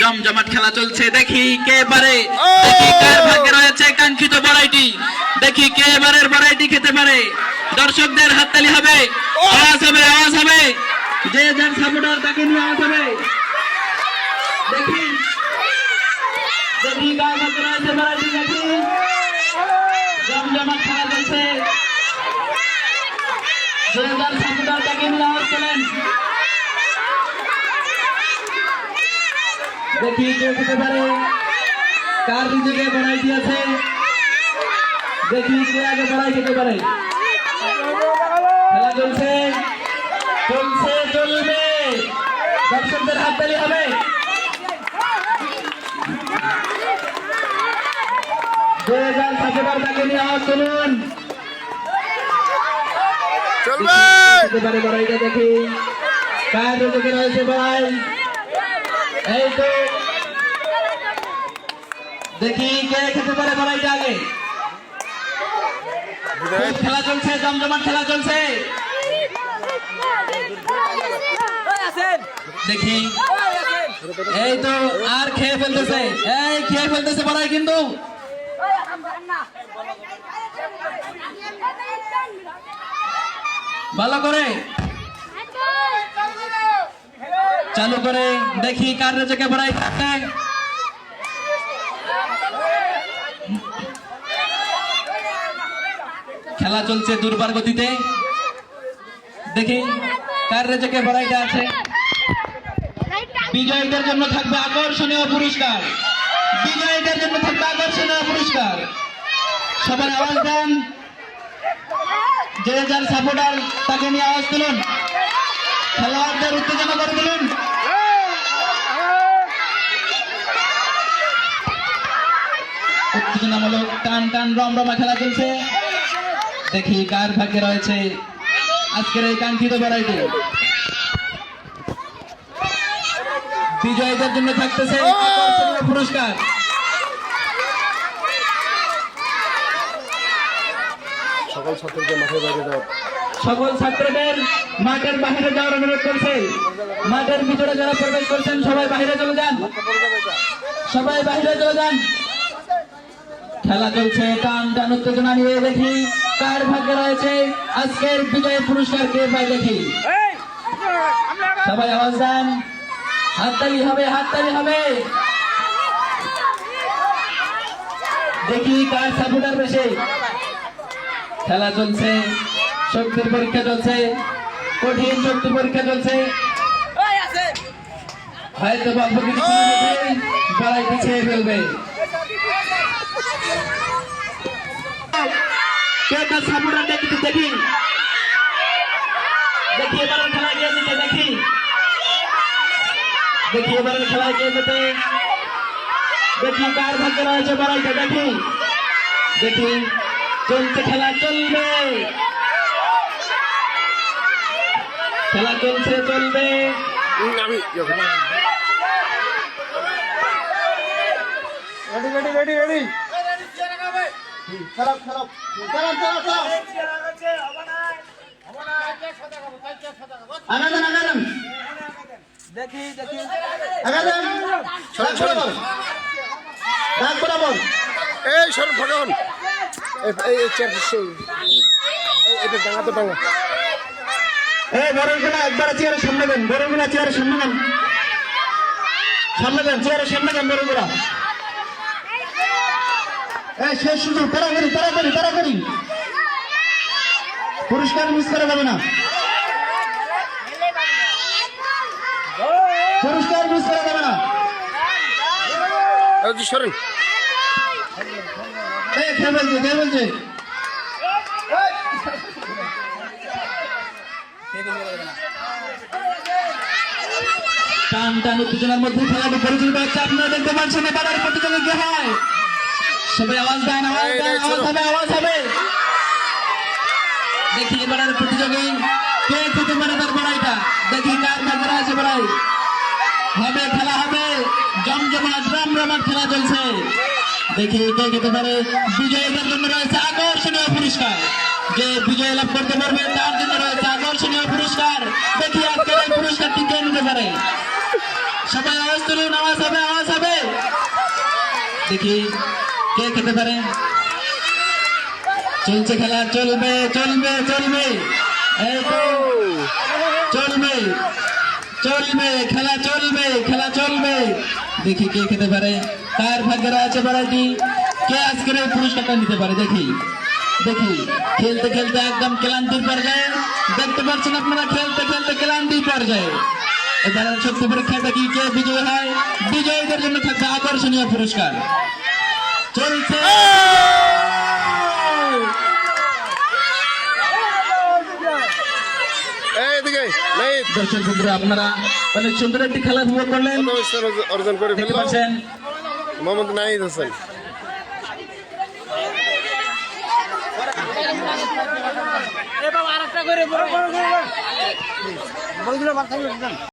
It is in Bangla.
জমজমাট খেলা চলছে দেখি কে পারে। দেখি কার ভাগ্যে রয়েছে কাঙ্ক্ষিত বড়াইটি দেখি কে এবারের বড়াইটি খেতে পারে। দর্শকদের হাততালি হবে। আওয়াজ হবে আওয়াজ হবে। যে যার সাপোর্টার তাকে নিয়ে আওয়াজ হবে। দেখি। দেখি কার ভাগ্যে রয়েছে বড়াইটি দেখি। জমজমাট খেলা চলছে। যে যার সাপোর্টার তাকে নিয়ে আওয়াজ করেন দেখি কে খেতে পারে। কার নিজেকে বড়াই দিয়েছে? দেখি কে আগে বড়াই খেতে পারে। খেলা চলছে। চলছে চলবে। দর্শকদের হাততালি হবে। যে যার সাপোর্টার তাকে নিয়ে আওয়াজ তুলুন। চলবে। দেখি। কার রয়েছে বড়াই দেখি কে খেতে পারে বড়াইটা আগে। খেলা চলছে, জমজমাট খেলা চলছে। দেখি। এই তো, আর খেয়ে ফেলতেছে। এই, খেয়ে ফেলতেছে বড়াই কিন্তু। ভালো করে। চালু করে দেখি কার রেজেকে বড়াই থাকে খেলা চলছে দুর্বার গতিতে। দেখি কার রেজেকে বড়াইটা আছে। বিজয়ীদের জন্য থাকবে আকর্ষণীয় পুরস্কার। বিজয়ীদের জন্য থাকবে আকর্ষণীয় পুরস্কার। সবার আওয়াজ দেন। যে যার সাপোর্টার তাকে নিয়ে আওয়াজ তুলুন। খেলোয়াড়দের উত্তেজনা করে তুলুন। উত্তেজনামূলক টান টান রমরমা খেলা চলছে। দেখি কার ভাগ্যে রয়েছে আজকের এই কাঙ্ক্ষিত বেড়াইটি বিজয়ীদের জন্য থাকতেছে পুরস্কার। সকল ছাত্রকে মাঠে বাইরে দাও সকল ছাত্রদের মাঠের বাহিরে যাওয়ার অনুরোধ করছে মাঠের ভিতরে যারা প্রবেশ করছেন, সবাই বাইরে চলে যান। সবাই বাইরে চলে যান। খেলা চলছে, টান টান উত্তেজনা নিয়ে দেখি কার ভাগ্যে রয়েছে। আজকের বিজয় পুরস্কার কে পায় দেখি। সবাই আওয়াজ দেন। হাততালি হবে হাততালি হবে। দেখি কার সাপোর্টার বেশি। খেলা চলছে। শক্তির পরীক্ষা চলছে। কঠিন শক্তি পরীক্ষা চলছে। হয়তো অল্প কিছু গলায় পিছিয়ে ফেলবে। কে সাপোর্টার দেখি। দেখি দেখি এবারের খেলা গিয়ে যেতে দেখি। দেখি এবারের খেলায় গিয়ে যেতে দেখি কার ভাগ্যে রয়েছে বড়াইটা দেখি। দেখি চলছে খেলা চলবে। খেলা চলছে চলবে আমি রেডি রেডি রেডি রেডি খারাপ খারাপ খারাপ খারাপ খারাপ আগাদান আগাদান আগাদেন সরেন সরেন ডাক বরাবর এই সরেন ফটন এই এই চেয়ার এটা ডাঙা তো ডাঙা এই বড়ের গোলা একবার চেয়ারের সামনে দেন বড়ের চেয়ারের সামনে দেন। সামনে দেন চেয়ারের সামনে দেন বড়ের গোলা এই শেষ সুযোগ তাড়াতাড়ি তাড়াতাড়ি তাড়াতাড়ি। পুরস্কার মিস করা যাবে না। পুরস্কার মিস করা যাবে না। সরেন। এই কে বলছে কে বলছে টান টান উত্তেজনার মধ্যে খেলাটি পরিচালিত হচ্ছে। আপনারা দেখতে পাচ্ছেন প্রতিযোগী কি হয়? সবাই আওয়াজ দেন আওয়াজ দেন, আওয়াজ হবে আওয়াজ হবে। দেখি প্রতিযোগী কে খেতে পারে তার বড়াইটা দেখি কার আছে বড়াই হবে, খেলা হবে। খেলা চলছে। দেখি কে খেতে পারে। বিজয়ীদের জন্য রয়েছে আকর্ষণীয় পুরস্কার। যে বিজয় লাভ করতে পারবে তার জন্য রয়েছে আকর্ষণীয় পুরস্কার দেখি আজকের এই পুরস্কারটি কে নিতে পারে সবাই আওয়াজ তুলুন আওয়াজ হবে আওয়াজ হবে দেখি কে খেতে পারে চলছে খেলা চলবে চলবে চলবে এই তো চলবে চলবে খেলা চলবে খেলা চলবে দেখি কে খেতে পারে কার ভাগ্যের আছে বাড়াইটি কে আজকের এই পুরস্কারটা নিতে পারে দেখি দেখি খেলতে খেলতে একদম ক্লান্তির পর্যায়ে দেখতে পাচ্ছেন আপনারা খেলতে খেলতে ক্লান্তির পর্যায়ে এবারে সত্যি পরীক্ষাটা কি কে বিজয় হয়। বিজয়ীদের জন্য থাকবে আকর্ষণীয় পুরস্কার। চলছে। দর্শক বন্ধুরা আপনারা অনেক সুন্দর একটি খেলা উপভোগ করলেন। অর্জন করে দেখতে মোহাম্মদ নাহিদ হাসান। এ আরেকটা করে বড় বড় করে বড়গুলো বাদ থাকবে